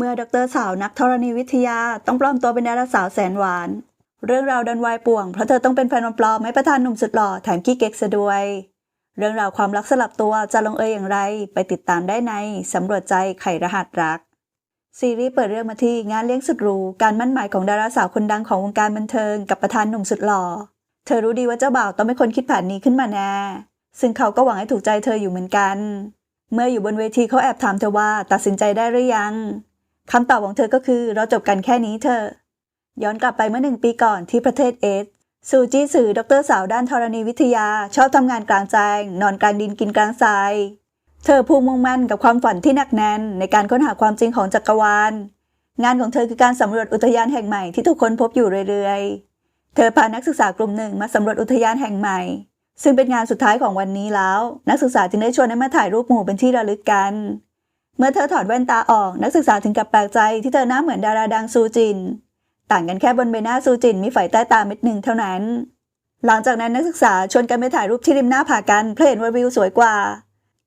เมื่อดรสาวนักธรณีวิทยาต้องปลอมตัวเป็นดาราสาวแสนหวาน เรื่องราวดันวายป่วงเพราะเธอต้องเป็นแฟนปลอมๆให้ประธานหนุ่มสุดหล่อแถมขี้เก๊กซะด้วย เรื่องราวความรักสลับตัวจะลงเอยอย่างไร ไปติดตามได้ในสำรวจใจไขรหัสรัก ซีรีส์เปิดเรื่องมาที่งานเลี้ยงสุดหรูการมั่นหมายของดาราสาวคนดังของวงการบันเทิงกับประธานหนุ่มสุดหล่อ เธอรู้ดีว่าเจ้าบ่าวต้องเป็นคนคิดแผนนี้ขึ้นมาแน่ซึ่งเขาก็หวังให้ถูกใจเธออยู่เหมือนกัน เมื่ออยู่บนเวทีเขาแอบถามเธอว่าตัดสินใจได้หรือยัง คำตอบของเธอก็คือเราจบกันแค่นี้เธอ ย้อนกลับไปเมื่อหนึ่งปีก่อนที่ประเทศเอสซูจีสื่อดรสาวด้านธรณีวิทยา ชอบทำงานกลางแจ้งนอนกลางดินกินกลางทราย เธอพุ่งมุ่งมั่นกับความฝันที่หนักแน่นในการค้นหาความจริงของจักรวาล งานของเธอคือการสำรวจอุทยานแห่งใหม่ที่ทุกคนพบอยู่เรื่อยๆ เธอพานักศึกษากลุ่มหนึ่งมาสำรวจอุทยานแห่งใหม่ ซึ่งเป็นงานสุดท้ายของวันนี้แล้ว นักศึกษาจึงได้ชวนให้มาถ่ายรูปหมู่เป็นที่ระลึกกัน เมื่อเธอถอดแว่นตาออกนักศึกษาถึงกับแปลกใจที่เธอหน้าเหมือนดาราดังซูจิน ต่างกันแค่บนใบหน้าซูจินมีไฝใต้ตาเม็ดหนึ่งเท่านั้น หลังจากนั้นนักศึกษาชวนกันไปถ่ายรูปที่ริมหน้าผากันเพราะเห็นว่าวิวสวยกว่า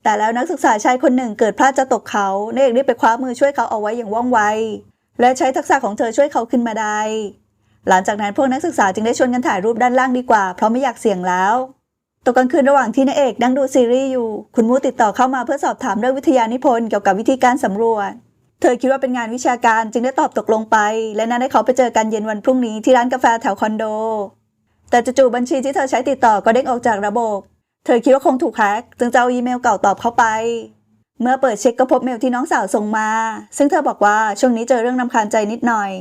แต่แล้วนักศึกษาชายคนหนึ่งเกิดพลาดจะตกเขานายเอกรีบไปคว้ามือช่วยเขาเอาไว้อย่างว่องไวและใช้ทักษะของเธอช่วยเขาขึ้นมาได้ หลังจากนั้นพวกนักศึกษาจึงได้ชวนกันถ่ายรูปด้านล่างดีกว่าเพราะไม่อยากเสี่ยงแล้ว ตกกลางคืนระหว่างที่นายเอกนั่งดูซีรีส์อยู่ คุณมูติดต่อเข้ามาเพื่อสอบถามเรื่องวิทยานิพนธ์เกี่ยวกับวิธีการสำรวจ เธอคิดว่าเป็นงานวิชาการจึงได้ตอบตกลงไป และนัดให้เขาไปเจอกันเย็นวันพรุ่งนี้ที่ร้านกาแฟแถวคอนโด แต่จู่ๆบัญชีที่เธอใช้ติดต่อก็เด้งออกจากระบบ เธอคิดว่าคงถูกแฮ็กจึงจะเอาอีเมลเก่าตอบเข้าไป เมื่อเปิดเช็คก็พบเมลที่น้องสาวส่งมา ซึ่งเธอบอกว่าช่วงนี้เจอเรื่องนำคาญใจนิดหน่อย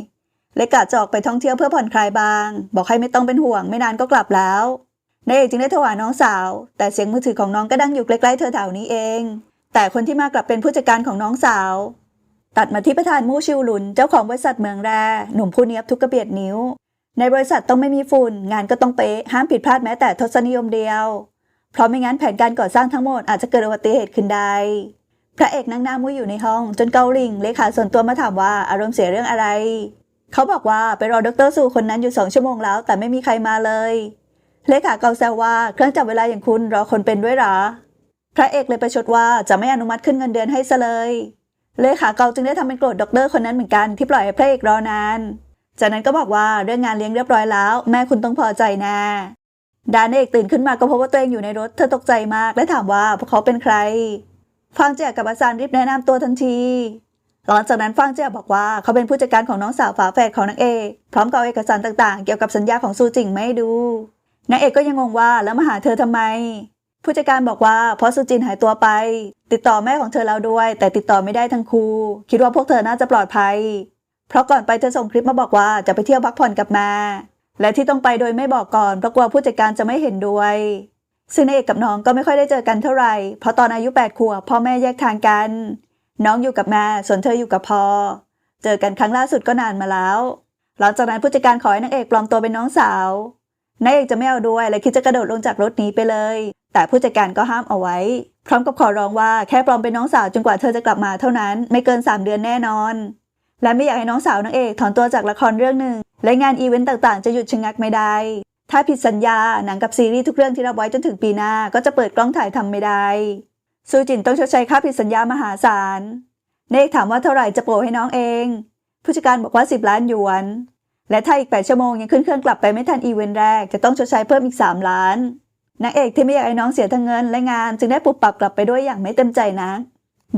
เลยกะจะออกไปท่องเที่ยวเพื่อผ่อนคลายบาง บอกให้ไม่ต้องเป็นห่วงไม่นานก็กลับแล้ว นายเอกจึงได้โทรหาน้องสาว แต่เสียงมือถือของน้องก็ดังอยู่ใกล้ๆเธอแถวนี้เอง แต่คนที่มากลับเป็นผู้จัดการของน้องสาว ตัดมาที่ประธานมู่ชิวหลุนเจ้าของบริษัทเมืองแร่หนุ่มผู้เนียบทุกกระเบียดนิ้ว ในบริษัทต้องไม่มีฝุ่น งานก็ต้องเป๊ะห้ามผิดพลาดแม้แต่ทศนิยมเดียว เพราะไม่งั้นแผนการก่อสร้างทั้งหมดอาจจะเกิดอุบัติเหตุขึ้นได้พระเอกนั่งหน้ามุ้ยอยู่ในห้อง จนเกาลิงเลขาส่วนตัวมาถามว่าอารมณ์เสียเรื่องอะไร เขาบอกว่าไปรอดรสูคนนั้นอยู่สองชั่วโมงแล้ว แต่ไม่มีใครมาเลย เลขาเกาแซวว่าเครื่องจับเวลาอย่างคุณรอคนเป็นด้วยหรอ พระเอกเลยประชดว่าจะไม่อนุมัติขึ้นเงินเดือนให้ซะเลย เลขาเกาจึงได้ทำเป็นโกรธด็อกเตอร์คนนั้นเหมือนกันที่ปล่อยให้พระเอกรอนาน จากนั้นก็บอกว่าเรื่องงานเลี้ยงเรียบร้อยแล้ว แม่คุณต้องพอใจแนะดานเอกตื่นขึ้นมาก็พบว่าตัวเองอยู่ในรถเธอตกใจมากและถามว่าพวกเขาเป็นใครฟางเจียกับอาจารย์รีบแนะนำตัวทันทีหลังจากนั้นฟางเจียบอกว่าเขาเป็นผู้จัดการของน้องสาวฝาแฝดของนางเอกพร้อมกับเอกสารต่างๆ เกี่ยวกับสัญญาของซูจิงไม่ดู นางเอกก็ยังงงว่าแล้วมาหาเธอทำไม ผู้จัดการบอกว่าเพราะซูจินหายตัวไป ติดต่อแม่ของเธอแล้วด้วย แต่ติดต่อไม่ได้ทั้งคู่ คิดว่าพวกเธอน่าจะปลอดภัย เพราะก่อนไปเธอส่งคลิปมาบอกว่าจะไปเที่ยวพักผ่อนกับแม่และที่ต้องไปโดยไม่บอกก่อนเพราะกลัวผู้จัดการจะไม่เห็นด้วยซึ่งนายเอกกับน้องก็ไม่ค่อยได้เจอกันเท่าไหร่เพราะตอนอายุ8ขวบพ่อแม่แยกทางกัน น้องอยู่กับแม่ส่วนเธออยู่กับพ่อเจอกันครั้งล่าสุดก็นานมาแล้ว หลังจากนั้นผู้จัดการขอให้นางเอกปลอมตัวเป็นน้องสาว นายเอกจะไม่เอาด้วยและคิดจะกระโดดลงจากรถนี้ไปเลย แต่ผู้จัดการก็ห้ามเอาไว้ พร้อมกับขอร้องว่าแค่ปลอมเป็นน้องสาวจนกว่าเธอจะกลับมาเท่านั้นไม่เกิน 3 เดือนแน่นอน และไม่อยากให้น้องสาวนางเอกถอนตัวจากละครเรื่องหนึ่ง และงานอีเวนต์ต่างๆ จะหยุดชะงักไม่ได้ ถ้าผิดสัญญาหนังกับซีรีส์ทุกเรื่องที่รับไว้จนถึงปีหน้าก็จะเปิดกล้องถ่ายทำไม่ได้ซูจินต้องชดใช้ค่าผิดสัญญามหาศาลนายเอกถามว่าเท่าไหร่จะโปรให้น้องเอง ผู้จัดการบอกว่า 10 ล้านหยวน และถ้าอีก 8 ชั่วโมงยังขึ้นเครื่องกลับไปไม่ทันอีเวนต์แรก จะต้องชดใช้เพิ่มอีก 3 ล้านนางเอกที่ไม่อยากให้น้องเสียทั้งเงินและงาน จึงได้ปรับปรับกลับไปด้วยอย่างไม่เต็มใจนัก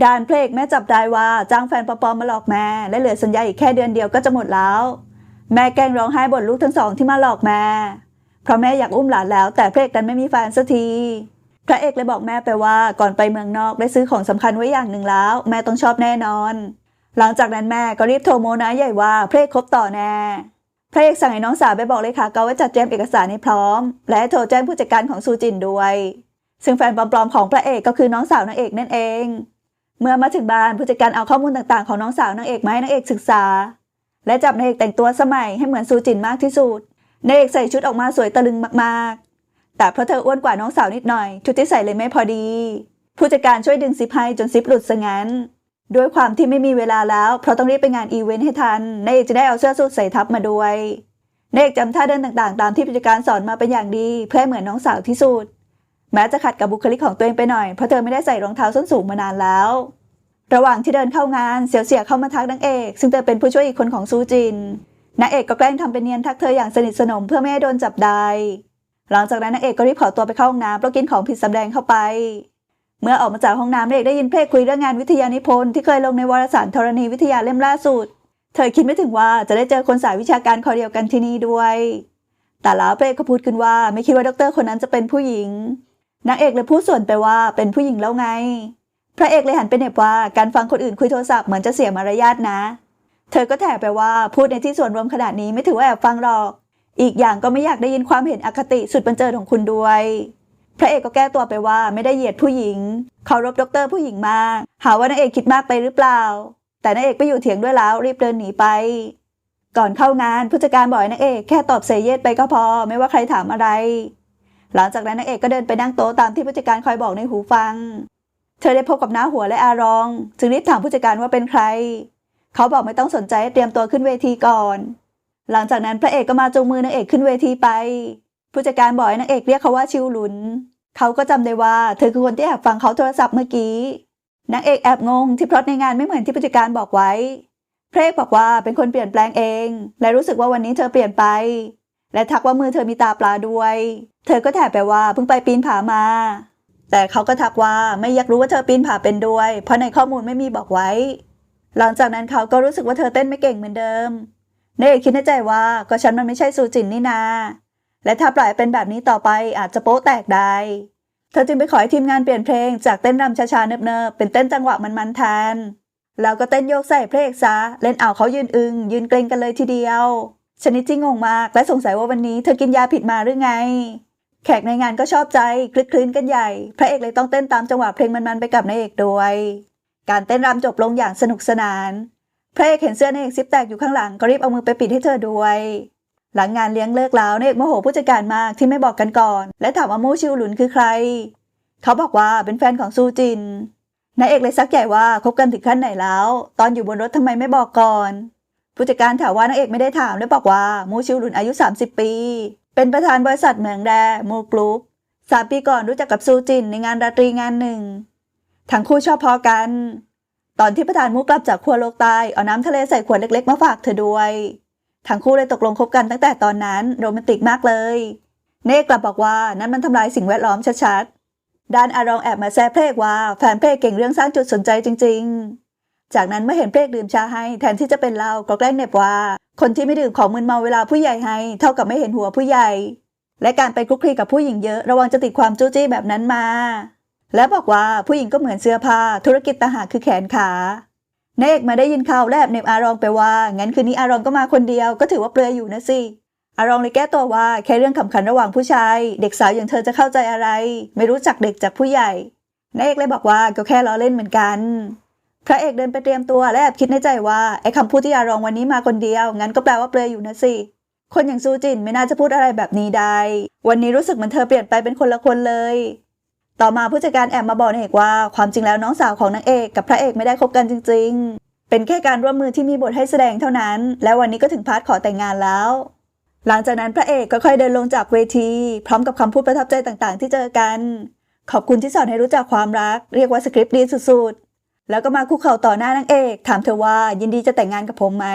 ดานเพลกแม่จับได้ว่าจ้างแฟนปอมมาหลอกแม่และเหลือสัญญาอีกแค่เดือนเดียวก็จะหมดแล้ว แม่แกล้งร้องไห้บ่นลูกทั้งสองที่มาหลอกแม่เพราะแม่อยากอุ้มหลานแล้ว แต่เพลกดันไม่มีแฟนสักทีพระเอกเลยบอกแม่ไปว่าก่อนไปเมืองนอกได้ซื้อของสำคัญไว้อย่างหนึ่งแล้ว แม่ต้องชอบแน่นอน หลังจากนั้นแม่ก็รีบโทรโมนะใหญ่ว่าเพลกคบต่อแน่ พระเอกสั่งให้น้องสาวไปบอกเลยค่ะเกาว่าจัดแจมเอกสารให้พร้อม และโทรแจ้งผู้จัดการของซูจินด้วย ซึ่งแฟนปลอมๆของพระเอกก็คือน้องสาวนางเอกนั่นเอง เมื่อมาถึงบ้านผู้จัดการเอาข้อมูลต่างๆของน้องสาวนางเอกมาให้นางเอกศึกษา และจับนางเอกแต่งตัวสมัยให้เหมือนซูจินมากที่สุดนางเอกใส่ชุดออกมาสวยตะลึงมากๆ แต่เพราะเธออ้วนกว่าน้องสาวนิดหน่อยชุดที่ใส่เลยไม่พอดี ผู้จัดการช่วยดึงซิปให้จนซิปหลุดซะงั้น ด้วยความที่ไม่มีเวลาแล้ว เพราะต้องรีบไปงานอีเวนต์ให้ทันนางเอกจะได้เอาเสื้อสูทใส่ทับมาด้วยนางเอกจำท่าเดินต่างๆ ตามที่ผู้จัดการสอนมาเป็นอย่างดี เพื่อให้เหมือนน้องสาวที่สุด แม้จะขัดกับบุคลิกของตัวเองไปหน่อย เพราะเธอไม่ได้ใส่รองเท้าส้นสูงมานานแล้ว ระหว่างที่เดินเข้างานเสียวเสียเข้ามาทักนางเอก ซึ่งเธอเป็นผู้ช่วยอีกคนของซูจินนางเอกก็แกล้งทำเป็นเนียนทักเธออย่างสนิทสนมเพื่อไม่ให้โดนจับได้ หลังจากนั้นนางเอกก็รีบขอตัวไปเข้าห้องน้ำเพราะกินของผิดสำแดงเข้าไป เมื่อออกมาจากห้องน้ำนางเอกได้ยินเพลงคุยเรื่องงานวิทยานิพนธ์ที่เคยลงในวารสารธรณีวิทยาเล่มล่าสุด เธอคิดไม่ถึงว่าจะได้เจอคนสายวิชาการคอเดียวกันที่นี่ด้วย แต่แล้วเพลงก็พูดขึ้นว่าไม่คิดว่าด็อกเตอร์คนนั้นจะเป็นผู้หญิงนางเอกเลยพูดส่วนไปว่าเป็นผู้หญิงแล้วไง พระเอกเลยหันไปเหน็บว่าการฟังคนอื่นคุยโทรศัพท์เหมือนจะเสียมารยาทนะ เธอก็แถไปว่าพูดในที่ส่วนรวมขนาดนี้ไม่ถือว่าแอบฟังหรอก อีกอย่างก็ไม่อยากได้ยินความเห็นอคติสุดบันเจิดของคุณด้วย พระเอกก็แก้ตัวไปว่าไม่ได้เหยียดผู้หญิงเคารพด็อกเตอร์ผู้หญิงมากหาว่านางเอกคิดมากไปหรือเปล่า แต่นางเอกไปอยู่เถียงด้วยแล้วรีบเดินหนีไป ก่อนเข้างานผู้จัดการบอกนางเอกแค่ตอบเซเยสไปก็พอ ไม่ว่าใครถามอะไร หลังจากนั้นนางเอกก็เดินไปนั่งโต๊ะตามที่ผู้จัดการคอยบอกในหูฟัง เธอได้พบกับน้าหัวและอารอง จึงรีบถามผู้จัดการว่าเป็นใคร เขาบอกไม่ต้องสนใจเตรียมตัวขึ้นเวทีก่อน หลังจากนั้นพระเอกก็มาจูงมือนางเอกขึ้นเวทีไป ผู้จัดการบอกให้นางเอกเรียกเขาว่าชิวหลุน เขาก็จำได้ว่าเธอคือคนที่แอบฟังเขาโทรศัพท์เมื่อกี้นางเอกแอบงงที่พล็อตในงานไม่เหมือนที่ผู้จัดการบอกไว้พระเอกบอกว่าเป็นคนเปลี่ยนแปลงเอง และรู้สึกว่าวันนี้เธอเปลี่ยนไป และทักว่ามือเธอมีตาปลาด้วย เธอก็แถบไปว่าเพิ่งไปปีนผามา แต่เขาก็ทักว่าไม่อยากรู้ว่าเธอปีนผาเป็นด้วย เพราะในข้อมูลไม่มีบอกไว้ หลังจากนั้นเขาก็รู้สึกว่าเธอเต้นไม่เก่งเหมือนเดิมนางเอกคิดในใจว่าก็ฉันมันไม่ใช่ซูจินนี่นา และถ้าปล่อยเป็นแบบนี้ต่อไปอาจจะโป๊ะแตกได้ เธอจึงไปขอให้ทีมงานเปลี่ยนเพลงจากเต้นรำช้าๆเนิบๆเป็นเต้นจังหวะมันๆแทน แล้วก็เต้นโยกใส่เพลงซะ เล่นเอาเขายืนอึง ยืนเกรงกันเลยทีเดียว ชนิดที่งงมากและสงสัยว่าวันนี้เธอกินยาผิดมาหรือไง แขกในงานก็ชอบใจคลึกคลื้นกันใหญ่ พระเอกเลยต้องเต้นตามจังหวะเพลงมันๆไปกับนายเอกด้วยการเต้นรำจบลงอย่างสนุกสนาน พระเอกเห็นเสื้อนายเอกซิปแตกอยู่ข้างหลังก็รีบเอามือไปปิดให้เธอด้วย หลังงานเลี้ยงเลิกแล้วนายเอกโมโหผู้จัดการมากที่ไม่บอกกันก่อน และถามว่ามูชิวหลุนคือใคร เขาบอกว่าเป็นแฟนของซูจินนายเอกเลยซักใหญ่ว่าคบกันถึงขั้นไหนแล้ว ตอนอยู่บนรถทำไมไม่บอกก่อน ผู้จัดการถามว่านางเอกไม่ได้ถามและบอกว่ามูชิวหลุนอายุ 30 ปี เป็นประธานบริษัทเหมืองแดมูกรุ๊ปสามปีก่อนรู้จักกับซูจินในงานราตรีงานหนึ่งทั้งคู่ชอบพอกัน ตอนที่ประธานมูกลับจากขั้วโลกใต้เอาน้ำทะเลใส่ขวดเล็กๆ มาฝากเธอด้วย ทั้งคู่เลยตกลงคบกันตั้งแต่ตอนนั้นโรแมนติกมากเลย เนกกลับบอกว่านั้นมันทำลายสิ่งแวดล้อมชัดๆ ด้านอารองแอบมาแซ่เพลกว่าแฟนเพลกเก่งเรื่องสร้างจุดสนใจจริง ๆ จากนั้นเมื่อเห็นเพลกดื่มชาให้แทนที่จะเป็นเหล้าก็แกล้งเน็บว่า คนที่ไม่ดื่มของมึนเมาเวลาผู้ใหญ่ให้ เท่ากับไม่เห็นหัวผู้ใหญ่ และการไปคลุกคลีกับผู้หญิงเยอะระวังจะติดความจู้จี้แบบนั้นมา และบอกว่าผู้หญิงก็เหมือนเสื้อผ้าธุรกิจตาหาคือแขนขา เนกมาได้ยินข่าวแลบเนบอารองไปว่า งั้นคืนนี้อารองก็มาคนเดียวก็ถือว่าเปลือยอยู่นะสิอารองเลยแก้ตัวว่าแค่เรื่องขำขันระหว่างผู้ชาย เด็กสาวอย่างเธอจะเข้าใจอะไร ไม่รู้จักเด็กจากผู้ใหญ่เนกเลยบอกว่าก็แค่ล้อเล่นเหมือนกัน พระเอกเดินไปเตรียมตัวและแอบคิดในใจว่าไอ้คำพูดที่อารองวันนี้มาคนเดียว งั้นก็แปลว่าเปลือยอยู่นะสิคนอย่างซูจินไม่น่าจะพูดอะไรแบบนี้ได้ วันนี้รู้สึกเหมือนเธอเปลี่ยนไปเป็นคนละคนเลย ต่อมาผู้จัดการแอบมาบอกนางเอกว่าความจริงแล้วน้องสาวของนางเอกกับพระเอกไม่ได้คบกันจริง ๆ เป็นแค่การร่วมมือที่มีบทให้แสดงเท่านั้น และวันนี้ก็ถึงพาร์ทขอแต่งงานแล้ว หลังจากนั้นพระเอกก็ค่อยเดินลงจากเวที พร้อมกับคำพูดประทับใจต่างๆ ที่เจอกัน ขอบคุณที่สอนให้รู้จักความรัก เรียกว่าสคริปต์ดีสุดๆ แล้วก็มาคุกเข่าต่อหน้านางเอก ถามเธอว่ายินดีจะแต่งงานกับผมไหม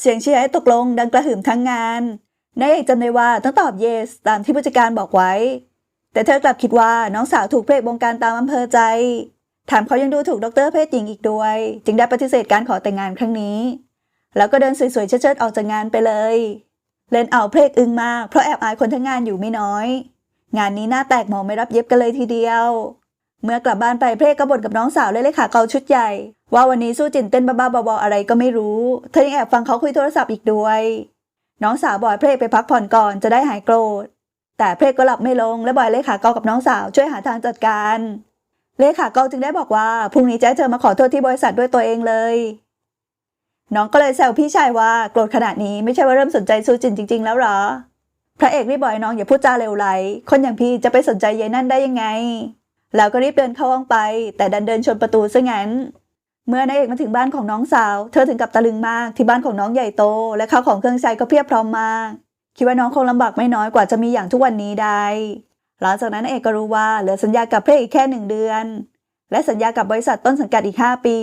เสียงเชียร์ให้ตกลงดังกระหึ่มทั้งงานนายเอกจำได้ว่าต้องตอบ yes ตามที่ผู้จัดการบอกไว้ แต่เธอกลับคิดว่าน้องสาวถูกเพลกบงการตามอำเภอใจ ถามเขายังดูถูกดรเพศหญิงอีกด้วย จึงได้ปฏิเสธการขอแต่งงานครั้งนี้ แล้วก็เดินสวยๆเชิดๆออกจากงานไปเลย เล่นเอาเพลกอึ้งมากเพราะแอบอายคนทั้งงานอยู่ไม่น้อย งานนี้หน้าแตกหมอไม่รับเย็บกันเลยทีเดียว เมื่อกลับบ้านไปเพลกก็บ่นกับน้องสาวเลยเลยขาเกาชุดใหญ่ ว่าวันนี้สู้จินเต้นบ้าๆบอๆอะไรก็ไม่รู้ เธอยังแอบฟังเขาคุยโทรศัพท์อีกด้วย น้องสาวบอยเพลกไปพักผ่อนก่อนจะได้หายโกรธ แต่เพลก็หลับไม่ลงและบอยเลขาเกากับน้องสาวช่วยหาทางจัดการ เลขาเกาจึงได้บอกว่าพรุ่งนี้จะเธอมาขอโทษที่บริษัทด้วยตัวเองเลย น้องก็เลยแซวพี่ชายว่าโกรธขนาดนี้ไม่ใช่ว่าเริ่มสนใจซูจินจริง ๆ แล้วหรอ พระเอกรีบบอกน้องอย่าพูดจาเลวไหลคนอย่างพี่จะไปสนใจยายนั่นได้ยังไง แล้วก็รีบเดินเข้าห้องไป แต่ดันเดินชนประตูซะงั้นเมื่อนายเอกมาถึงบ้านของน้องสาว เธอถึงกับตะลึงมากที่บ้านของน้องใหญ่โต และข้าวของเครื่องใช้ก็เพียบพร้อมมาก คิดว่าน้องคงลำบากไม่น้อยกว่าจะมีอย่างทุกวันนี้ได้ หลังจากนั้นเอกก็รู้ว่าเหลือสัญญากับเพระเอกแค่หนึ่งเดือน และสัญญากับบริษัทต้นสังกัดอีก 5 ปี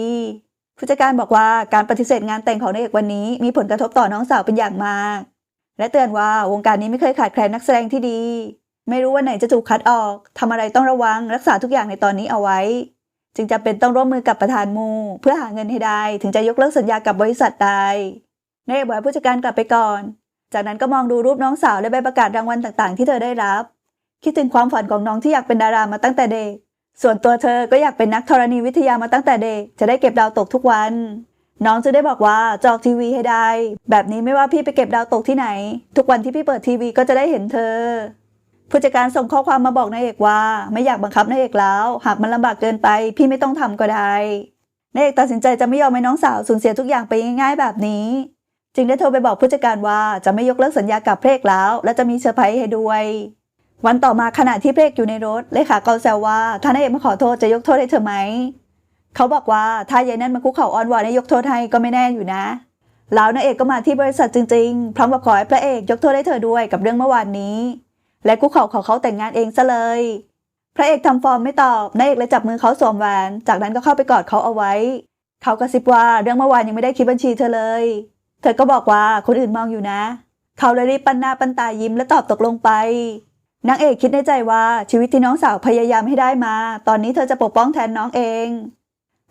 ผู้จัดการบอกว่าการปฏิเสธงานแต่งของนายเอกวันนี้มีผลกระทบต่อน้องสาวเป็นอย่างมาก และเตือนว่าวงการนี้ไม่เคยขาดแคลนนักแสดงที่ดี ไม่รู้ว่าไหนจะถูกคัดออกทำอะไรต้องระวังรักษาทุกอย่างในตอนนี้เอาไว้ จึงจำเป็นต้องร่วมมือกับประธานมู เพื่อหาเงินให้ได้ ถึงจะยกเลิกสัญญากับบริษัทได้นายเอกบอกผู้จัดการกลับไปก่อน จากนั้นก็มองดูรูปน้องสาวและใบประกาศรางวัลต่างๆ ที่เธอได้รับ คิดถึงความฝันของน้องที่อยากเป็นดารามาตั้งแต่เด็ก ส่วนตัวเธอก็อยากเป็นนักธรณีวิทยามาตั้งแต่เด็ก จะได้เก็บดาวตกทุกวัน น้องจึงได้บอกว่าจออกทีวีให้ได้ แบบนี้ไม่ว่าพี่ไปเก็บดาวตกที่ไหน ทุกวันที่พี่เปิดทีวีก็จะได้เห็นเธอ ผู้จัดการส่งข้อความมาบอกนายเอกว่า ไม่อยากบังคับนายเอกแล้ว หากมันลำบากเกินไป พี่ไม่ต้องทำก็ได้นายเอกตัดสินใจจะไม่ยอมให้น้องสาวสูญเสียทุกอย่างไปง่าย ๆ แบบนี้ จึงได้โทรไปบอกผู้จัดการว่าจะไม่ยกเลิกสัญญากับเพลกแล้ว และจะมีเซอร์ไพรส์ให้ด้วย วันต่อมาขณะที่เพลกอยู่ในรถเลขาเกาแซวว่าถ้านายเอกมาขอโทษจะยกโทษให้เธอไหมเขาบอกว่าถ้ายายนั่นมาคุกเข่าอ้อนวอนให้ยกโทษให้ก็ไม่แน่อยู่นะแล้วนายเอกก็มาที่บริษัทจริงๆ พร้อมกับขอให้พระเอกยกโทษให้เธอด้วยกับเรื่องเมื่อวานนี้ และคุกเข่าขอเขาแต่งงานเองซะเลย พระเอกทำฟอร์มไม่ตอบนายเอกเลยจับมือเขาสวมแหวน จากนั้นก็เข้าไปกอดเขาเอาไว้ เขากระซิบว่าเรื่องเมื่อวานยังไม่ได้คิดบัญชีเธอเลย เธอก็บอกว่าคนอื่นมองอยู่นะ เขาเลยรีบปั้นหน้าปั้นตายิ้มและตอบตกลงไป นางเอกคิดในใจว่าชีวิตที่น้องสาวพยายามให้ได้มา ตอนนี้เธอจะปกป้องแทนน้องเอง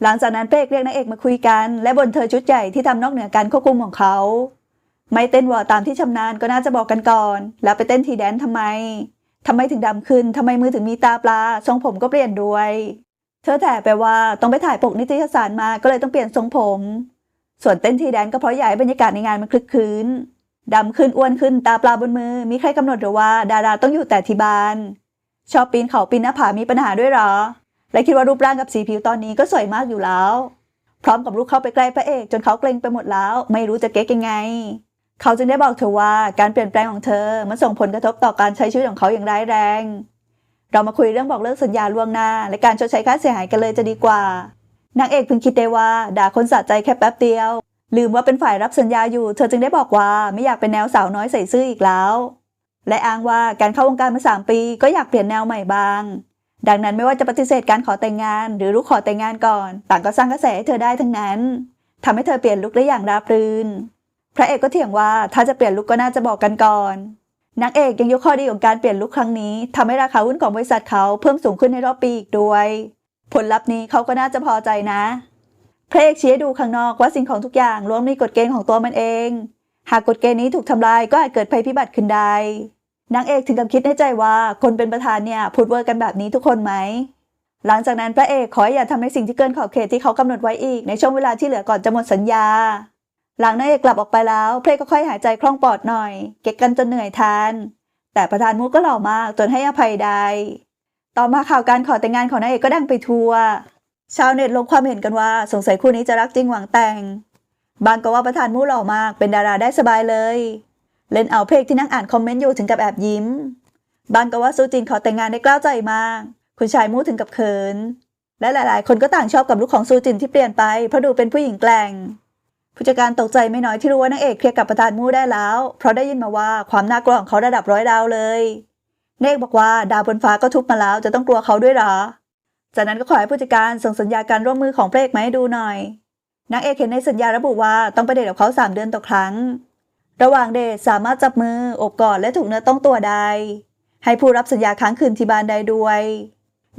หลังจากนั้นเป้กเรียกนางเอกมาคุยกัน และบนเธอชุดใหญ่ที่ทำนอกเหนือการควบคุมของเขา ไม่เต้นวอตามที่ชำนาญก็น่าจะบอกกันก่อน แล้วไปเต้นทีแดนทำไมทำไมถึงดำขึ้นทำไมมือถึงมีตาปลาทรงผมก็เปลี่ยนด้วย เธอแถไปว่าต้องไปถ่ายปกนิตยสารมาก็เลยต้องเปลี่ยนทรงผม ส่วนเต้นทีแดนก็เพราะอยากให้บรรยากาศในงานมันคลึกคลื้นดำขึ้นอ้วนขึ้นตาปลาบนมือ มีใครกำหนดหรือว่า ดาราต้องอยู่แต่ที่บ้าน ชอบปีนเขาปีนหน้าผามีปัญหาด้วยหรอ และคิดว่ารูปร่างกับสีผิวตอนนี้ก็สวยมากอยู่แล้ว พร้อมกับลูกเข้าไปใกล้พระเอก จนเขาเกรงไปหมดแล้ว ไม่รู้จะเก๊กยังไง เขาจึงได้บอกเธอว่าการเปลี่ยนแปลงของเธอมันส่งผลกระทบต่อการใช้ชีวิตของเขาอย่างร้ายแรง เรามาคุยเรื่องบอกเลิกสัญญาล่วงหน้า และการชดใช้ค่าเสียหายกันเลยจะดีกว่า นางเอกเพิ่งคิดได้ว่าด่าคนสะใจแค่แป๊บเดียว ลืมว่าเป็นฝ่ายรับสัญญาอยู่ เธอจึงได้บอกว่าไม่อยากเป็นแนวสาวน้อยใส่ซื่ออีกแล้ว และอ้างว่าการเข้าวงการมาสามปี ก็อยากเปลี่ยนแนวใหม่บ้าง ดังนั้นไม่ว่าจะปฏิเสธการขอแต่งงาน หรือลูกขอแต่งงานก่อน ต่างก็สร้างกระแสให้เธอได้ทั้งนั้นทำให้เธอเปลี่ยนลุคได้อย่างราบรื่น พระเอกก็เถียงว่าถ้าจะเปลี่ยนลุคก็น่าจะบอกกันก่อนนางเอกยังยกข้อดีของการเปลี่ยนลุคครั้งนี้ทำให้ราคาหุ้นของบริษัทเขาเพิ่มสูงขึ้นในรอบปีอีกด้วย ผลลัพธ์นี้เขาก็น่าจะพอใจนะพระเอกชี้ดูข้างนอกว่าสิ่งของทุกอย่างล้วนมีกฎเกณฑ์ของตัวมันเอง หากกฎเกณฑ์นี้ถูกทำลายก็อาจเกิดภัยพิบัติขึ้นได้นางเอกถึงกับคิดในใจว่าคนเป็นประธานเนี่ยพูดเวอร์กันแบบนี้ทุกคนไหม หลังจากนั้นพระเอกขอให้อย่าทำในสิ่งที่เกินขอบเขตที่เขากำหนดไว้อีกในช่วงเวลาที่เหลือก่อนจะหมดสัญญา หลังนางเอกกลับออกไปแล้วเพลก็ค่อยหายใจคล่องปลอดหน่อย เก็กกันจนเหนื่อยทาน แต่ประธานมูก็หล่อมากจนให้อภัยได้ ต่อมาข่าวการขอแต่งงานของนางเอกก็ดังไปทั่ว ชาวเน็ตลงความเห็นกันว่า สงสัยคู่นี้จะรักจริงหวังแต่ง บางก็ว่าประธานมูหล่อมาก เป็นดาราได้สบายเลย เล่นเอาเพลงที่นั่งอ่านคอมเมนต์อยู่ถึงกับแอบยิ้ม บางก็ว่าซูจินขอแต่งงานได้กล้าวใจมาก คุณชายมูถึงกับเขิน และหลาย ๆ คนก็ต่างชอบกับลุคของซูจินที่เปลี่ยนไปเพราะดูเป็นผู้หญิงแกร่งผู้จัดการตกใจไม่น้อยที่รู้ว่านางเอกเคลียร์กับประธานมูได้แล้ว เพราะได้ยินมาว่าความน่ากลัวของเขาระดับร้อยดาวเลย เนกบอกว่าดาวบนฟ้าก็ทุบมาแล้ว จะต้องกลัวเขาด้วยเหรอ จากนั้นก็ขอให้ผู้จัดการส่งสัญญาการร่วมมือของพระเอกมาให้ดูหน่อยนางเอกเห็นในสัญญาระบุว่าต้องไปเดทกับเขาสามเดือนต่อครั้ง ระหว่างเดทสามารถจับมืออบกอดและถูกเนื้อต้องตัวได้ให้ผู้รับสัญญาค้างคืนที่บ้านได้ด้วย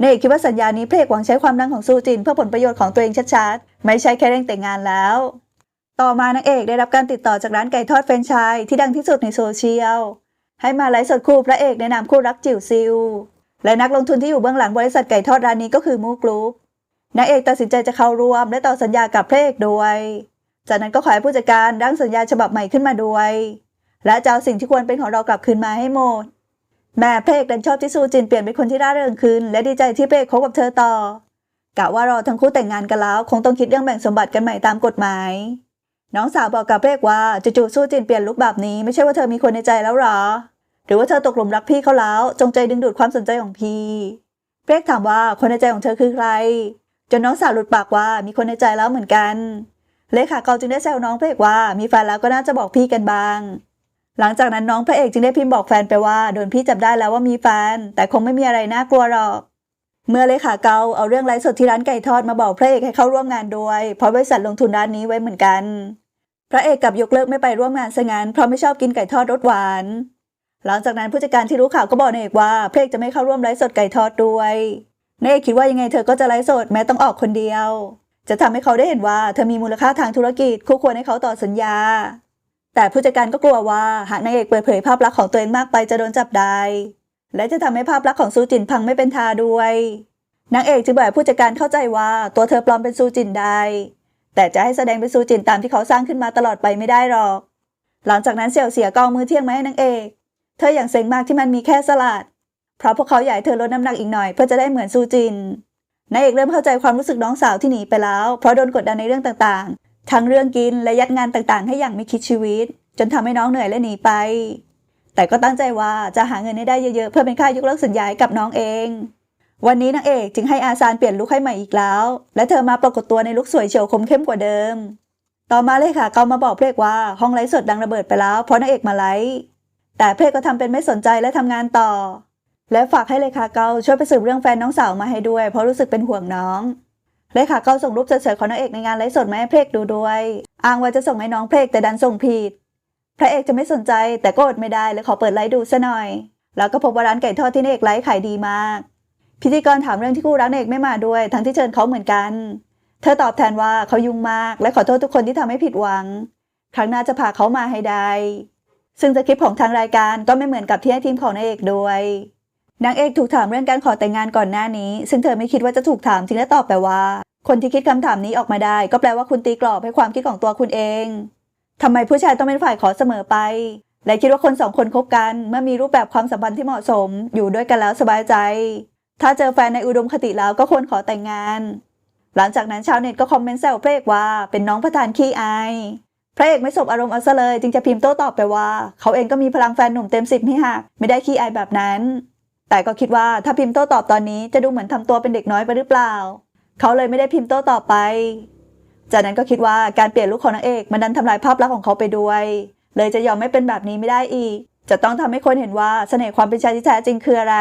นางเอกคิดว่าสัญญานี้เพระเอกหวังใช้ความดังของซูจินเพื่อผลประโยชน์ของตัวเองชัดๆ ไม่ใช่แค่เร่งแต่งงานแล้ว ต่อมานางเอกได้รับการติดต่อจากร้านไก่ทอดเฟรนช์ชายที่ดังที่สุดในโซเชียล ให้มาไลฟ์สดคู่พระเอกในนามคู่รักจิ๋วซิลและนักลงทุนที่อยู่เบื้องหลังบริษัทไก่ทอดร้านนี้ก็คือมูกรุ๊ปนางเอกตัดสินใจจะเข้าร่วมและต่อสัญญากับพระเอกด้วย จากนั้นก็ขอให้ผู้จัดการร่างสัญญาฉบับใหม่ขึ้นมาด้วย และจะเอาสิ่งที่ควรเป็นของเรากลับคืนมาให้หมด แม่พระเอกดันชอบที่ซูจินเปลี่ยนเป็นคนที่ร่าเริงขึ้น และดีใจที่พระเอกคบกับเธอต่อกะว่ารอทั้งคู่แต่งงานกันแล้ว คงต้องคิดเรื่องแบ่งสมบัติกันใหม่ตามกฎหมาย น้องสาวบอกกับพระเอกว่าจู่ๆซูจินเปลี่ยนลุคแบบนี้ไม่ใช่ว่าเธอมีคนในใจแล้วหรอ หรือว่าเธอตกหลุมรักพี่เขาแล้ว จงใจดึงดูดความสนใจของพี่เพรกถามว่าคนในใจของเธอคือใคร จนน้องสาวหลุดปากว่ามีคนในใจแล้วเหมือนกัน เลขาเกาจึงได้แซวน้องพระเอกว่ามีแฟนแล้วก็น่าจะบอกพี่กันบ้าง หลังจากนั้นน้องพระเอกจึงได้พิมพ์บอกแฟนไปว่าโดนพี่จับได้แล้วว่ามีแฟน แต่คงไม่มีอะไรน่ากลัวหรอก เมื่อเลขาเกาเอาเรื่องไลฟ์สดที่ร้านไก่ทอดมาบอกพระเอกให้เข้าร่วมงานด้วย เพราะบริษัทลงทุนร้านนี้ไว้เหมือนกัน พระเอกกลับยกเลิกไม่ไปร่วมงานซะงั้นเพราะไม่ชอบกินไก่ทอดรสหวาน หลังจากนั้นผู้จัดการที่รู้ข่าวก็บอกนายเอกว่าพระเอกจะไม่เข้าร่วมไลฟ์สดไก่ทอดด้วยนายเอกคิดว่ายังไงเธอก็จะไลฟ์สดแม้ต้องออกคนเดียว จะทำให้เขาได้เห็นว่าเธอมีมูลค่าทางธุรกิจคู่ควรให้เขาต่อสัญญา แต่ผู้จัดการก็กลัวว่าหากนายเอกเปิดเผยภาพลักษณ์ของตัวเองมากไปจะโดนจับได้ และจะทำให้ภาพลักษณ์ของซูจินพังไม่เป็นทาด้วยนางเอกจึงบอกผู้จัดการเข้าใจว่าตัวเธอปลอมเป็นซูจินได้แต่จะให้แสดงเป็นซูจินตามที่เขาสร้างขึ้นมาตลอดไปไม่ได้หรอก หลังจากนั้นเสี่ยวเสียกอามือเที่ยงมาให้นางเอก เธออย่างเซ็งมากที่มันมีแค่สลัด เพราะพวกเขาอยากให้เธอลดน้ำหนักอีกหน่อยเพื่อจะได้เหมือนซูจินนายเอกเริ่มเข้าใจความรู้สึกน้องสาวที่หนีไปแล้ว เพราะโดนกดดันในเรื่องต่างๆ ทั้งเรื่องกินและยัดงานต่างๆ ให้อย่างไม่คิดชีวิต จนทำให้น้องเหนื่อยและหนีไป แต่ก็ตั้งใจว่าจะหาเงินให้ได้เยอะๆ เพื่อเป็นค่ายกเลิกสัญญาให้กับน้องเอง วันนี้นางเอกจึงให้อาซานเปลี่ยนลุคให้ใหม่อีกแล้ว และเธอมาปรากฏตัวในลุคสวยเฉียวคมเข้มกว่าเดิม ต่อมาเลยค่ะเขามาบอกเพลกว่าห้องไลฟ์สดดังระเบิดไปแล้วเพราะนางเอกมาไลฟ์ แต่เพลก็ทำเป็นไม่สนใจและทำงานต่อ และฝากให้เลขาเกาช่วยไปสืบเรื่องแฟนน้องสาวมาให้ด้วย เพราะรู้สึกเป็นห่วงน้องเลขาเกาส่งรูปเฉยๆของนางเอกในงานไลฟ์สดมาให้เพลกดูด้วยอ้างว่าจะส่งให้น้องเพลกแต่ดันส่งผิดพระเอกจะไม่สนใจแต่ก็อดไม่ได้เลยขอเปิดไลฟ์ดูซะหน่อย แล้วก็พบว่าร้านไก่ทอดที่นางเอกไลฟ์ขายดีมาก พิธีกรถามเรื่องที่คู่รักนางเอกไม่มาด้วย ทั้งที่เชิญเขาเหมือนกัน เธอตอบแทนว่าเขายุ่งมาก และขอโทษทุกคนที่ทำให้ผิดหวัง ครั้งหน้าจะพาเขามาให้ได้ ซึ่งสคริปต์ของทางรายการก็ไม่เหมือนกับที่ให้ทีมของนางเอกด้วยนางเอกถูกถามเรื่องการขอแต่งงานก่อนหน้านี้ ซึ่งเธอไม่คิดว่าจะถูกถามจึงได้ตอบไปว่า คนที่คิดคำถามนี้ออกมาได้ ก็แปลว่าคุณตีกรอบให้ความคิดของตัวคุณเองทำไมผู้ชายต้องเป็นฝ่ายขอเสมอไป และคิดว่าคนสองคนคบกัน เมื่อมีรูปแบบความสัมพันธ์ที่เหมาะสม อยู่ด้วยกันแล้วสบายใจ ถ้าเจอแฟนในอุดมคติแล้วก็ควรขอแต่งงาน หลังจากนั้นชาวเน็ตก็คอมเมนต์แซวพระเอกว่าเป็นน้องประธานขี้อาย พระเอกไม่สบอารมณ์เอาซะเลย จึงจะพิมพ์โต้ตอบไปว่า เขาเองก็มีพลังแฟนหนุ่มเต็มสิบไม่หักไม่ได้ขี้อายแบบนั้น แต่ก็คิดว่าถ้าพิมพ์โต้ตอบตอนนี้จะดูเหมือนทำตัวเป็นเด็กน้อยไปหรือเปล่า เขาเลยไม่ได้พิมพ์โต้ตอบไป จากนั้นก็คิดว่าการเปลี่ยนลุคของนางเอกมันดันทำลายภาพลักษณ์ของเขาไปด้วย เลยจะยอมไม่เป็นแบบนี้ไม่ได้อีก จะต้องทำให้คนเห็นว่าเสน่ห์ความเป็นชายที่แท้จริงคืออะไร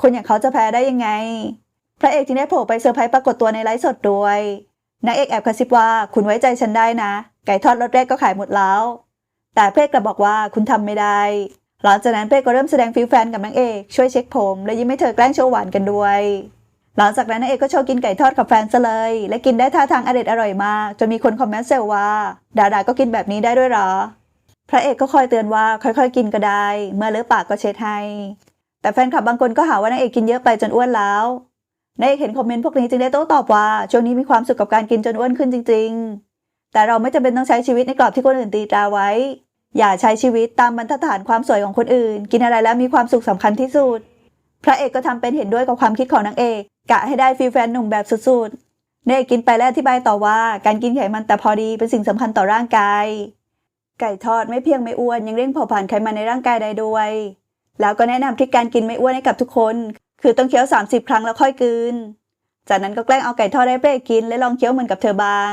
คนอย่างเขาจะแพ้ได้ยังไง พระเอกจึงได้โผล่ไปเซอร์ไพรส์ปรากฏตัวในไลฟ์สดด้วย นางเอกแอบกระซิบว่าคุณไว้ใจฉันได้นะ ไก่ทอดรสแรกก็ขายหมดแล้ว แต่เพรกกลับบอกว่าคุณทำไม่ได้ หลังจากนั้นเพรกก็เริ่มแสดงฟิลแฟนกับนางเอกช่วยเช็คผม และยิ้มให้เธอแกล้งโชว์หวานกันด้วย หลังจากนั้นนางเอกก็โชว์กินไก่ทอดกับแฟนซะเลย และกินได้ท่าทางอร่อยอร่อยมากจนมีคนคอมเมนต์เซลว่า ดาดาก็กินแบบนี้ได้ด้วยหรอ พระเอกก็คอยเตือนว่าค่อยๆ กินก็ได้ เมื่อเลอะปากก็เช็ดให้ แต่แฟนคลับบางคนก็หาว่านางเอกกินเยอะไปจนอ้วนแล้ว นางเอกเห็นคอมเมนต์พวกนี้จึงได้โต้ตอบว่า ช่วงนี้มีความสุขกับการกินจนอ้วนขึ้นจริง ๆ แต่เราไม่จำเป็นต้องใช้ชีวิตในกรอบที่คนอื่นตีตราไว้ อย่าใช้ชีวิตตามบรรทัดฐานความสวยของคนอื่น กินอะไรแล้วมีความสุขสำคัญที่สุด พระเอกก็ทำเป็นเห็นด้วยกับความคิดของนางเอกกะให้ได้ฟีลแฟนหนุ่มแบบสุดๆนางเอกกินไปและอธิบายต่อว่า การกินไขมันแต่พอดีเป็นสิ่งสำคัญต่อร่างกาย ไก่ทอดไม่เพียงไม่อ้วนยังเร่งเผาผลาญไขมันในร่างกายได้ด้วยแล้วก็แนะนำทริคการกินไม่อ้วนให้กับทุกคน คือต้องเคี้ยว 30 ครั้งแล้วค่อยกลืน จากนั้นก็แกล้งเอาไก่ทอดให้พระเอกกิน และลองเคี้ยวเหมือนกับเธอบาง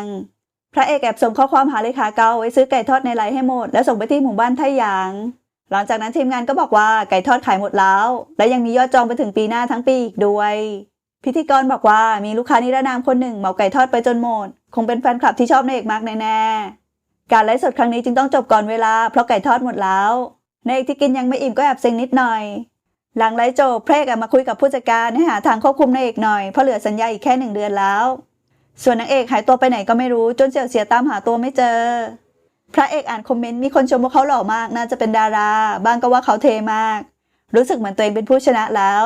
พระเอกแอบส่งข้อความหาเลขาเกาไว้ซื้อไก่ทอดในไลน์ให้หมด แล้วส่งไปที่หมู่บ้านไทหยาง หลังจากนั้นทีมงานก็บอกว่าไก่ทอดขายหมดแล้ว และยังมียอดจองไปถึงปีหน้าทั้งปีอีกด้วย พิธีกรบอกว่ามีลูกค้านิรนามคนหนึ่งเหมาไก่ทอดไปจนหมด คงเป็นแฟนคลับที่ชอบนางเอกมากแน่ๆ การไลฟ์สดครั้งนี้จึงต้องจบก่อนเวลาเพราะไก่ทอดหมดแล้วนางเอกที่กินยังไม่อิ่มก็แอบเซ็งนิดหน่อย หลังไลฟ์จบเพรกมาคุยกับผู้จัดการให้หาทางควบคุมนางเอกหน่อยเพราะเหลือสัญญาอีกแค่หนึ่งเดือนแล้ว ส่วนนางเอกหายตัวไปไหนก็ไม่รู้จนเสียวเสียตามหาตัวไม่เจอ พระเอกอ่านคอมเมนต์มีคนชมว่าเขาหล่อมากน่าจะเป็นดาราบางก็ว่าเขาเทมาก รู้สึกเหมือนตัวเองเป็นผู้ชนะแล้ว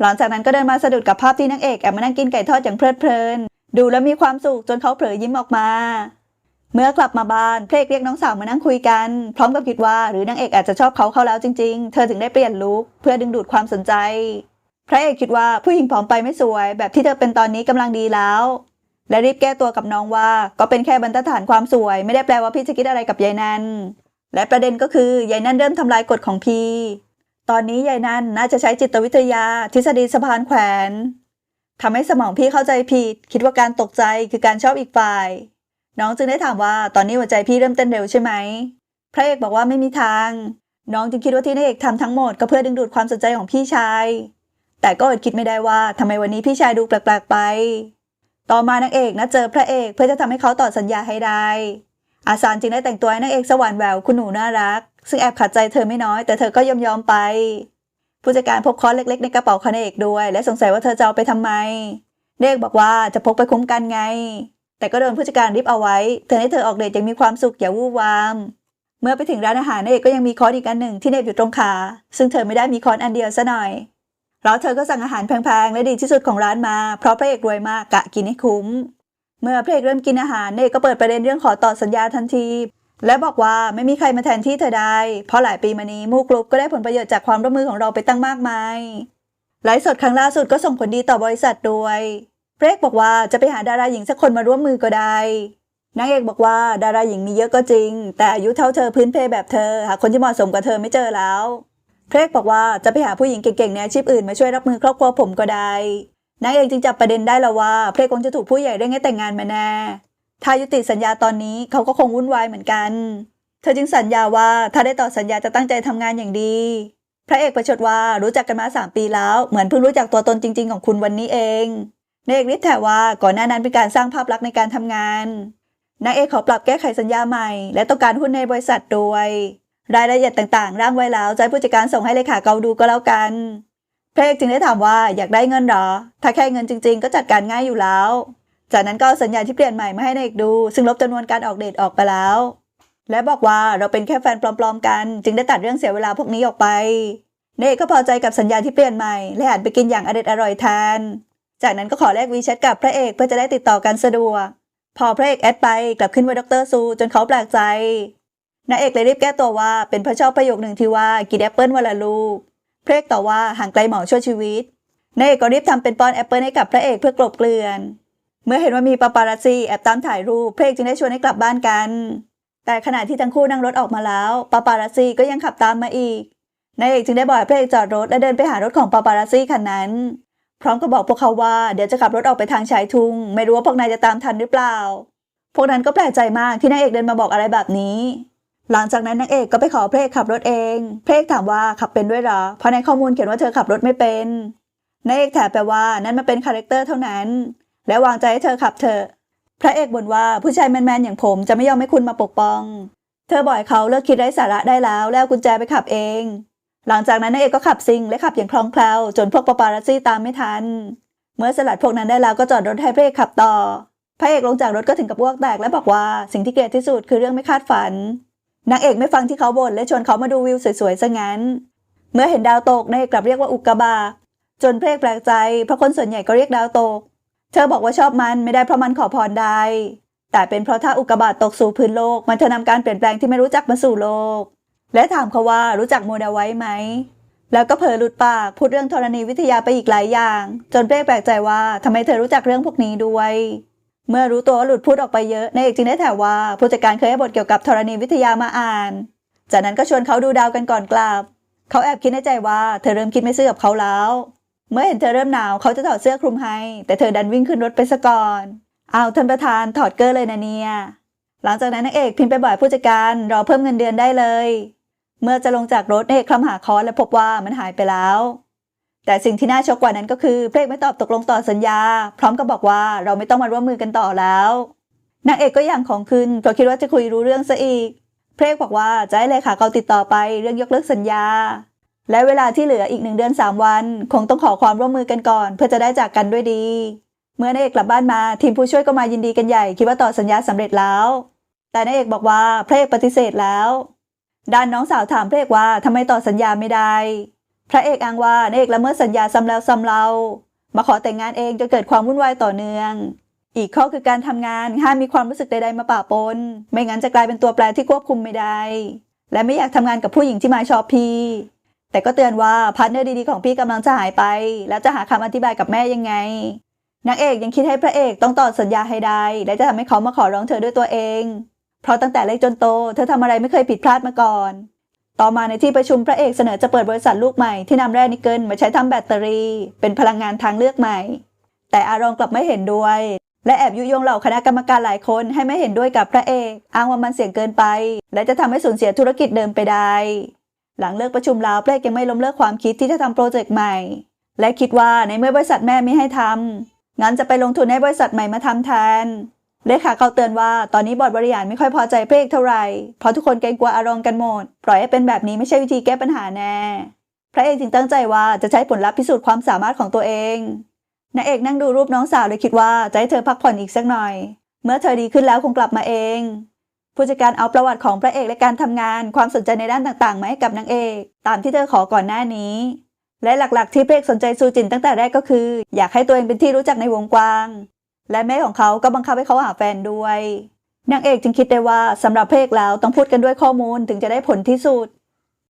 หลังจากนั้นก็เดินมาสะดุดกับภาพที่นางเอกแอบมานั่งกินไก่ทอดอย่างเพลิดเพลิน ดูแล้วมีความสุขจนเขาเผลอยิ้มออกมา เมื่อกลับมาบ้านเพลกเรียกน้องสาวมานั่งคุยกัน พร้อมกับคิดว่าหรือนางเอกอาจจะชอบเขาเขาแล้วจริงๆ เธอถึงได้เปลี่ยนลุคเพื่อดึงดูดความสนใจ พระเอกคิดว่าผู้หญิงผอมไปไม่สวย แบบที่เธอเป็นตอนนี้กำลังดีแล้ว และรีบแก้ตัวกับน้องว่า ก็เป็นแค่บรรทัดฐานความสวย ไม่ได้แปลว่าพี่จะคิดอะไรกับยายนันและประเด็นก็คือยายนันเริ่มทำลายกฎของพี่ตอนนี้ยายนันน่าจะใช้จิตวิทยา ทฤษฎีสะพานแขวนทำให้สมองพี่เข้าใจผิด คิดว่าการตกใจคือการชอบอีกฝ่าย น้องจึงได้ถามว่าตอนนี้หัวใจพี่เริ่มเต้นเร็วใช่ไหม พระเอกบอกว่าไม่มีทาง น้องจึงคิดว่าที่นายเอกทำทั้งหมดก็เพื่อดึงดูดความสนใจของพี่ชาย แต่ก็อดคิดไม่ได้ว่าทำไมวันนี้พี่ชายดูแปลกๆไป ต่อมานางเอกนัดเจอพระเอกเพื่อจะทำให้เขาต่อสัญญาให้ได้ อาซานจึงได้แต่งตัวให้นางเอกสวรรค์แววคุณหนูน่ารัก ซึ่งแอบขัดใจเธอไม่น้อยแต่เธอก็ยอมยอมไป ผู้จัดการพบค้อนเล็กๆ ในกระเป๋าของนางเอกด้วย และสงสัยว่าเธอจะเอาไปทำไมนางเอกบอกว่าจะพกไปคุ้มกันไง แต่ก็โดนผู้จัดการริบเอาไว้เตือให้เธอออกเดทอย่างมีความสุขอย่าวู่วาม เมื่อไปถึงร้านอาหารนางเอกก็ยังมีค้อนอีกอันหนึ่งที่เนบอยู่ตรงขา ซึ่งเธอไม่ได้มีค้อนอันเดียวซะหน่อย แล้วเธอก็สั่งอาหารแพงๆ และดีที่สุดของร้านมา เพราะพระเอกรวยมากกะกินให้คุ้ม เมื่อพระเอกเริ่มกินอาหารเอกก็เปิดประเด็นเรื่องขอต่อสัญญาทันที และบอกว่าไม่มีใครมาแทนที่เธอได้ เพราะหลายปีมานี้มูกรุปก็ได้ผลประโยชน์จากความร่วมมือของเราไปตั้งมากมายไลฟ์สดครั้งล่าสุดก็ส่งผลดีต่อบริษัทด้วย พระเอกบอกว่าจะไปหาดาราหญิงสักคนมาร่วมมือก็ได้นางเอกบอกว่าดาราหญิงมีเยอะก็จริง แต่อายุเท่าเธอพื้นเพแบบเธอหาคนที่เหมาะสมกับเธอไม่เจอแล้วพระเอกบอกว่าจะไปหาผู้หญิงเก่งๆในอาชีพอื่นมาช่วยรับมือครอบครัวผมก็ได้นางเอกจึงจับประเด็นได้แล้วว่าพระเอกคงจะถูกผู้ใหญ่เร่งให้แต่งงานมาแน่ถ้ายุติสัญญาตอนนี้เขาก็คงวุ่นวายเหมือนกัน เธอจึงสัญญาว่าถ้าได้ต่อสัญญาจะตั้งใจทำงานอย่างดี พระเอกประชดว่ารู้จักกันมาสามปีแล้ว เหมือนเพิ่งรู้จักตัวตนจริง ๆ ของคุณวันนี้เอง นางเอกนิดแต่ว่าก่อนหน้านั้นเป็นการสร้างภาพลักษณ์ในการทำงานนางเอกขอปรับแก้ไขสัญญาใหม่ และต้องการหุ้นในบริษัทด้วยรายละเอียดต่างๆ ร่างไว้แล้วจะให้ผู้จัดการส่งให้เลขาเกาดูก็แล้วกันพระเอกจึงได้ถามว่าอยากได้เงินหรอ ถ้าแค่เงินจริง ๆ ก็จัดการง่ายอยู่แล้ว จากนั้นก็สัญญาที่เปลี่ยนใหม่มาให้นางเอกดู ซึ่งลบจำนวนการออกเดทออกไปแล้ว และบอกว่าเราเป็นแค่แฟนปลอมๆกัน จึงได้ตัดเรื่องเสียเวลาพวกนี้ออกไปนางเอกก็พอใจกับสัญญาที่เปลี่ยนใหม่และหันไปกินอย่างอเด็ดอร่อยแทน จากนั้นก็ขอแลกวีแชทกับพระเอกเพื่อจะได้ติดต่อกันสะดวก พอพระเอกแอดไปกลับขึ้นว่าดรซู จนเขาแปลกใจนางเอกเลยรีบแก้ตัวว่าเป็นพระชอบประโยคหนึ่งที่ว่ากินแอปเปิลวันละลูกพระเอกตอบว่าห่างไกลหมอช่วยชีวิตนางเอกก็รีบทำเป็นป้อนแอปเปิลให้กับพระเอกเพื่อกลบเกลื่อน เมื่อเห็นว่ามีปาปารัสซีแอบตามถ่ายรูปพระเอกจึงได้ชวนให้กลับบ้านกัน แต่ขณะที่ทั้งคู่นั่งรถออกมาแล้วปาปารัสซีก็ยังขับตามมาอีกนางเอกจึงได้บอกพระเอกจอดรถและเดินไปหารถของปาปารัสซีคันนั้น พร้อมกับบอกพวกเขาว่าเดี๋ยวจะขับรถออกไปทางชายทุ่งไม่รู้ว่าพวกนายจะตามทันหรือเปล่า พวกนั้นก็แปลกใจมากที่นางเอกเดินมาบอกอะไรแบบนี้ หลังจากนั้นนางเอกก็ไปขอพระเอกขับรถเองพระเอกถามว่าขับเป็นด้วยหรอ เพราะในข้อมูลเขียนว่าเธอขับรถไม่เป็นนางเอกแถมไปว่านั่นมันเป็นคาแรคเตอร์เท่านั้น และวางใจให้เธอขับเถอะพระเอกบ่นว่าผู้ชายแมนๆอย่างผมจะไม่ยอมให้คุณมาปกป้อง เธอบ่อกให้เขาเลิกคิดไร้สาระได้แล้วแล้วกุญแจไปขับเอง หลังจากนั้นนางเอกก็ขับซิงและขับอย่างคล่องแคล่วจนพวกปาปารัซี่ตามไม่ทัน เมื่อสลัดพวกนั้นได้แล้วก็จอดรถให้พระเอกขับต่อ พระเอกลงจากรถก็ถึงกับอ้วกแตกและบอกว่าสิ่งที่เกลียดที่สุดคือเรื่องไม่คาดฝัน นางเอกไม่ฟังที่เขาบ่นและชวนเขามาดูวิวสวยๆซะงั้น เมื่อเห็นดาวตกนางเอกกลับเรียกว่าอุกกาบาจนพระเอกแปลกใจเพราะคนส่วนใหญ่ก็เรียกดาวตก เธอบอกว่าชอบมันไม่ได้เพราะมันขอพรได้ แต่เป็นเพราะถ้าอุกกาบาตตกสู่พื้นโลก มันจะนำการเปลี่ยนแปลงที่ไม่รู้จักมาสู่โลก และถามเขาว่ารู้จักโมเดลไว้ไหม แล้วก็เผลอหลุดปากพูดเรื่องธรณีวิทยาไปอีกหลายอย่าง จนเป้แปลกใจว่าทำไมเธอรู้จักเรื่องพวกนี้ด้วย เมื่อรู้ตัวว่าหลุดพูดออกไปเยอะนายเอกจึงได้ถามว่าผู้จัดการเคยให้บทเกี่ยวกับธรณีวิทยามาอ่าน จากนั้นก็ชวนเขาดูดาวกันก่อนกลับเขาแอบคิดในใจว่าเธอเริ่มคิดไม่ซื่อกับเขาแล้ว เมื่อเห็นเธอเริ่มหนาวเขาจะถอดเสื้อคลุมให้ แต่เธอดันวิ่งขึ้นรถไปซะก่อนอ้าท่านประธานถอดเกอร์เลยนะเนี่ยหลังจากนั้นนางเอกพิมพ์ไปบ่อยผู้จัดการรอเพิ่มเงินเดือนได้เลย เมื่อจะลงจากรถเอกคลำหาคอนและพบว่ามันหายไปแล้ว แต่สิ่งที่น่าช็อกกว่านั้นก็คือเพลกไม่ตอบตกลงต่อสัญญา พร้อมกับบอกว่าเราไม่ต้องมาร่วมมือกันต่อแล้วนางเอกก็อย่างของขึ้นเพราะคิดว่าจะคุยรู้เรื่องซะอีก เพลกบอกว่าจะให้เลขาเขาติดต่อไปเรื่องยกเลิกสัญญา และเวลาที่เหลืออีกหนึ่งเดือนสามวัน คงต้องขอความร่วมมือกันก่อน เพื่อจะได้จากกันด้วยดี เมื่อนางเอกกลับบ้านมาทีมผู้ช่วยก็มายินดีกันใหญ่คิดว่าต่อสัญญาสำเร็จแล้ว แต่นางเอกบอกว่าพระเอกปฏิเสธแล้ว ด้านน้องสาวถามพระเอกว่าทำไมต่อสัญญาไม่ได้ พระเอกอ้างว่านเอกละเมิดสัญญาซ้ำแล้วซ้ำเล่ามาขอแต่งงานเองจนเกิดความวุ่นวายต่อเนื่อง อีกข้อคือการทำงานห้ามมีความรู้สึกใดๆมาปะปน ไม่งั้นจะกลายเป็นตัวแปรที่ควบคุมไม่ได้ และไม่อยากทำงานกับผู้หญิงที่มาชอบพี่ แต่ก็เตือนว่าพาร์ทเนอร์ดีๆของพี่กำลังจะหายไป แล้วจะหาคำอธิบายกับแม่ยังไงนางเอกยังคิดให้พระเอกต้องต่อสัญญาให้ได้ และจะทำให้เขามาขอร้องเธอด้วยตัวเอง เพราะตั้งแต่เล็กจนโต เธอทำอะไรไม่เคยผิดพลาดมาก่อน ต่อมาในที่ประชุมพระเอกเสนอจะเปิดบริษัทลูกใหม่ที่นำแร่นิกเกิลมาใช้ทำแบตเตอรี่ เป็นพลังงานทางเลือกใหม่ แต่อารองกลับไม่เห็นด้วย และแอบยุยงเหล่าคณะกรรมการหลายคนให้ไม่เห็นด้วยกับพระเอก อ้างว่ามันเสี่ยงเกินไป และจะทำให้สูญเสียธุรกิจเดิมไปได้ หลังเลิกประชุมแล้วพระเอกยังไม่ล้มเลิกความคิดที่จะทำโปรเจกต์ใหม่ และคิดว่าในเมื่อบริษัทแม่ไม่ให้ทำงั้นจะไปลงทุนให้บริษัทใหม่มาทำแทน เลขาเขาเตือนว่าตอนนี้บอร์ดบริหารไม่ค่อยพอใจพระเอกเท่าไหร่เพราะทุกคนเกรงกลัวอารมณ์กันหมด ปล่อยให้เป็นแบบนี้ไม่ใช่วิธีแก้ปัญหาแน่ พระเอกจึงตั้งใจว่าจะใช้ผลลัพธ์พิสูจน์ความสามารถของตัวเองนางเอกนั่งดูรูปน้องสาวเลยคิดว่าจะให้เธอพักผ่อนอีกสักหน่อย เมื่อเธอดีขึ้นแล้วคงกลับมาเอง ผู้จัดการเอาประวัติของพระเอกและการทำงาน ความสนใจในด้านต่างๆมาให้กับนางเอก ตามที่เธอขอก่อนหน้านี้ และหลักๆที่พระเอกสนใจซูจินตั้งแต่แรกก็คือ อยากให้ตัวเองเป็นที่รู้จักในวงกว้าง และแม่ของเขาก็บังคับให้เขาหาแฟนด้วยนางเอกจึงคิดได้ว่าสำหรับพระเอกแล้วต้องพูดกันด้วยข้อมูลถึงจะได้ผลที่สุด